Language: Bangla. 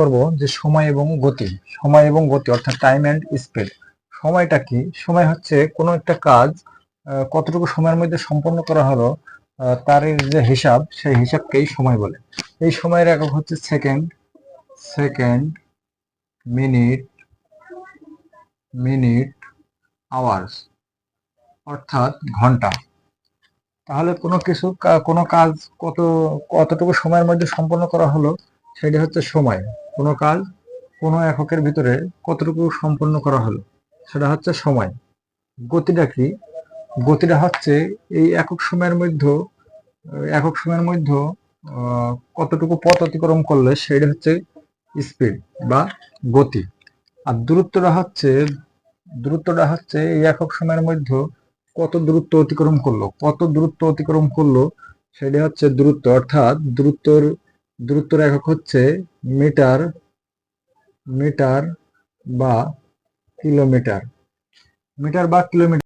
করব যে সময় এবং গতি। সময় এবং গতি অর্থাৎ টাইম অ্যান্ড স্পিড সময়টা কি? সময় হচ্ছে কোনো একটা কাজ কতটুকু সময়ের মধ্যে সম্পন্ন করা হলো তার যে হিসাব, সেই হিসাবকেই সময় বলে। এই সময়ের একক হচ্ছে second second minute minute hours অর্থাৎ ঘণ্টা। তাহলে কোনো কিছু কোনো কাজ কত, কতটুকু সময়ের মধ্যে সম্পন্ন করা হলো, সেটি হচ্ছে সময়। কোনো কাজ কোনো এককের ভিতরে কতটুকু সম্পন্ন করা হলো? সেটা হচ্ছে সময়। গতিটা কি? গতিটা হচ্ছে এই একক সময়ের মধ্যে, একক সময়ের মধ্যে কতটুকু পথ অতিক্রম করলে সেটা হচ্ছে স্পিড বা গতি। আর দূরত্বটা হচ্ছে দূরত্বটা হচ্ছে এই একক সময়ের মধ্যে কত দূরত্ব অতিক্রম করল? কত দূরত্ব অতিক্রম করল? সেটা হচ্ছে দূরত্ব। অর্থাৎ দূরত্বর দূরত্বর একক হচ্ছে মিটার মিটার বা কিলোমিটার। মিটার বা কিলোমিটার